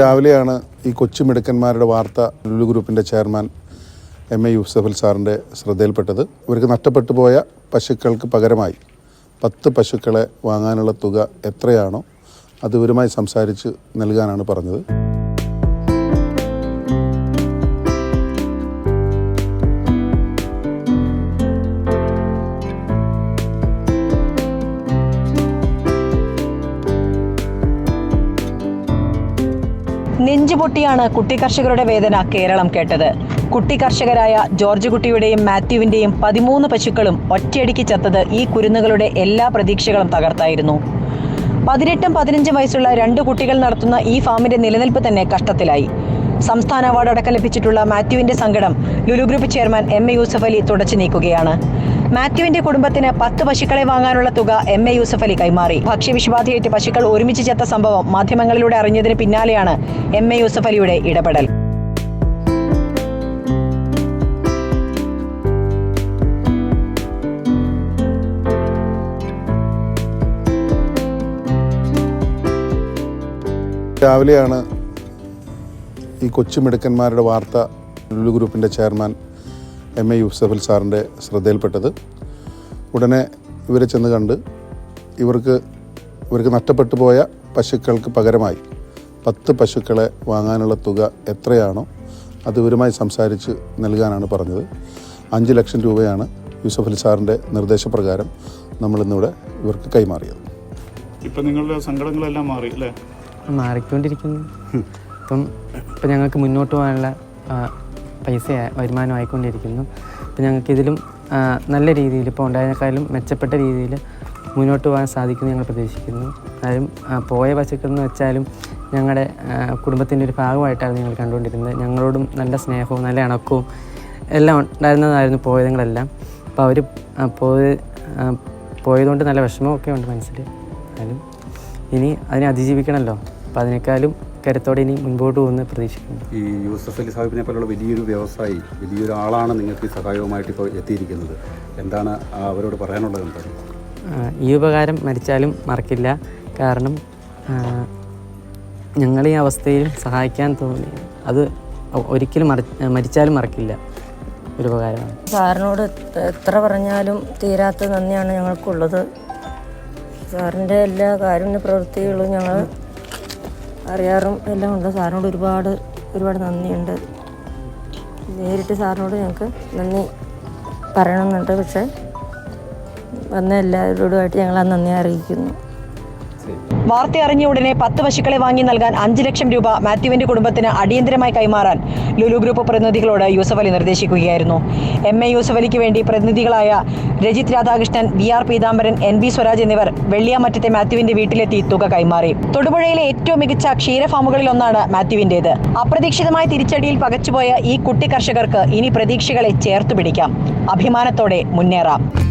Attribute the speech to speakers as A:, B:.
A: രാവിലെയാണ് ഈ കൊച്ചു മിടുക്കന്മാരുടെ വാർത്ത ലുലു ഗ്രൂപ്പിന്റെ ചെയർമാൻ എം എ യൂസഫൽ സാറിന്റെ ശ്രദ്ധയിൽപ്പെട്ടത്. ഇവർക്ക് നഷ്ടപ്പെട്ടു പോയ പശുക്കൾക്ക് പകരമായി പത്ത് പശുക്കളെ വാങ്ങാനുള്ള തുക എത്രയാണോ അത് ഇവരുമായി സംസാരിച്ച് നൽകാനാണ് പറഞ്ഞത്.
B: നെഞ്ചുപൊട്ടിയാണ് കുട്ടി കർഷകരുടെ വേദന കേരളം കേട്ടത്. കുട്ടി കർഷകരായ ജോർജ് കുട്ടിയുടെയും മാത്യുവിന്റെയും പതിമൂന്ന് പശുക്കളും ഒറ്റയടിക്ക് ചത്തത് ഈ കുരുന്നുകളുടെ എല്ലാ പ്രതീക്ഷകളും തകർത്തായിരുന്നു. പതിനെട്ടും പതിനഞ്ചും വയസ്സുള്ള രണ്ട് കുട്ടികൾ നടത്തുന്ന ഈ ഫാമിന്റെ നിലനിൽപ്പ് തന്നെ കഷ്ടത്തിലായി. സംസ്ഥാന അവാർഡ് അടക്കം ലഭിച്ചിട്ടുള്ള മാത്യുവിന്റെ സങ്കടം Lulu group chairman M A Yusuff Ali തുടച്ചു നീക്കുകയാണ്. മാത്യുവിന്റെ കുടുംബത്തിന് പത്ത് പശുക്കളെ വാങ്ങാനുള്ള തുക എം എ യൂസഫ് അലി കൈമാറി. ഭക്ഷ്യവിഷബാധയേറ്റ് പശുക്കൾ ഒരുമിച്ച് ചത്ത സംഭവം മാധ്യമങ്ങളിലൂടെ അറിഞ്ഞതിന് പിന്നാലെയാണ് എം എ യൂസഫ് അലിയുടെ ഇടപെടൽ.
A: രാവിലെയാണ് ഈ കൊച്ചു മിടുക്കന്മാരുടെ വാർത്ത ലുലു ഗ്രൂപ്പിന്റെ ചെയർമാൻ എം എ യൂസഫൽ സാറിന്റെ ശ്രദ്ധയിൽപ്പെട്ടത്. ഉടനെ ഇവരെ ചെന്ന് കണ്ട് ഇവർക്ക് ഇവർക്ക് നഷ്ടപ്പെട്ടു പോയ പശുക്കൾക്ക് പകരമായി പത്ത് പശുക്കളെ വാങ്ങാനുള്ള തുക എത്രയാണോ അത് ഇവരുമായി സംസാരിച്ച് നൽകാനാണ് പറഞ്ഞത്. അഞ്ച് ലക്ഷം രൂപയാണ് യൂസഫൽ സാറിന്റെ നിർദ്ദേശപ്രകാരം നമ്മളിന്നിവിടെ ഇവർക്ക് കൈമാറിയത്.
C: ഇപ്പം നിങ്ങളുടെ സങ്കടങ്ങളെല്ലാം മാറി അല്ലേ?
D: മാറിക്കൊണ്ടിരിക്കുന്നു. ഇപ്പം ഇപ്പം ഞങ്ങൾക്ക് മുന്നോട്ട് പോകാനുള്ള പൈസ വരുമാനമായിക്കൊണ്ടിരിക്കുന്നു അപ്പോൾ അപ്പം ഞങ്ങൾക്ക് ഇതിലും നല്ല രീതിയിൽ ഇപ്പോൾ ഉണ്ടായതിനേക്കാളും മെച്ചപ്പെട്ട രീതിയിൽ മുന്നോട്ട് പോകാൻ സാധിക്കുമെന്ന് ഞങ്ങൾ പ്രതീക്ഷിക്കുന്നു. എന്നാലും പോയ പശുക്കൾ എന്ന് വെച്ചാലും ഞങ്ങളുടെ കുടുംബത്തിന്റെ ഒരു ഭാഗമായിട്ടാണ് ഞങ്ങൾ കണ്ടുകൊണ്ടിരുന്നത്. ഞങ്ങളോടും നല്ല സ്നേഹവും നല്ല ഇണക്കവും എല്ലാം ഉണ്ടായിരുന്നതായിരുന്നു പോയതുങ്ങളെല്ലാം. അപ്പോൾ അവർ പോയത് പോയതുകൊണ്ട് നല്ല വിഷമമൊക്കെ ഉണ്ട് മനസ്സിൽ. എന്നാലും ഇനി അതിനെ അതിജീവിക്കണമല്ലോ. അപ്പോൾ അതിനേക്കാളും കരുത്തോടെ ഇനി മുൻപോട്ട് പോകുന്ന പ്രതീക്ഷിക്കുന്നു.
E: ഈ യൂസഫ് അലി സാഹിബിനെ പോലുള്ള വലിയൊരു വ്യവസായി വലിയൊരു ആളാണ് നിങ്ങൾക്ക് ഈ സഹായവുമായിട്ട് ഇപ്പോൾ എത്തിയിരിക്കുന്നത്. എന്താണ് അവരോട് പറയാനുള്ളത് എന്താണ്
D: ഈ ഉപകാരം മരിച്ചാലും മറക്കില്ല. കാരണം ഞങ്ങൾ ഈ അവസ്ഥയിൽ സഹായിക്കാൻ തോന്നി. അത് ഒരിക്കലും മരിച്ചാലും മറക്കില്ല. ഒരു ഉപകാരമാണ്.
F: സാറിനോട് എത്ര- എത്ര പറഞ്ഞാലും തീരാത്ത നന്ദിയാണ് ഞങ്ങൾക്കുള്ളത്. സാറിന്റെ എല്ലാ കാരുണ്യ പ്രവൃത്തികളും ഞങ്ങൾ അറിയാറും എല്ലാം ഉണ്ട്. സാറിനോട് ഒരുപാട് ഒരുപാട് നന്ദിയുണ്ട്. നേരിട്ട് സാറിനോട് ഞങ്ങൾക്ക് നന്ദി പറയണമെന്നുണ്ട്. പക്ഷേ വന്ന എല്ലാവരോടുമായിട്ട് ഞങ്ങൾ ആ നന്ദി അറിയിക്കുന്നു.
B: വാർത്ത അറിഞ്ഞ ഉടനെ പത്ത് പശുക്കളെ വാങ്ങി നൽകാൻ അഞ്ച് ലക്ഷം രൂപ മാത്യുവിന്റെ കുടുംബത്തിന് അടിയന്തരമായി കൈമാറാൻ ലുലു ഗ്രൂപ്പ് പ്രതിനിധികളോട് യൂസഫ് അലി നിർദ്ദേശിക്കുകയായിരുന്നു. എം എ യൂസഫ് അലിക്ക് വേണ്ടി പ്രതിനിധികളായ Rajith Radhakrishnan V R Peethambaran N B Swaraj എന്നിവർ വെള്ളിയാമറ്റത്തെ മാത്യുവിന്റെ വീട്ടിലെത്തി തുക കൈമാറി. തൊടുപുഴയിലെ ഏറ്റവും മികച്ച ക്ഷീര ഫാമുകളിൽ ഒന്നാണ് മാത്യുവിന്റേത്. അപ്രതീക്ഷിതമായ തിരിച്ചടിയിൽ പകച്ചുപോയ ഈ കുട്ടി കർഷകർക്ക് ഇനി പ്രതീക്ഷകളെ ചേർത്തു പിടിക്കാം. അഭിമാനത്തോടെ മുന്നേറാം.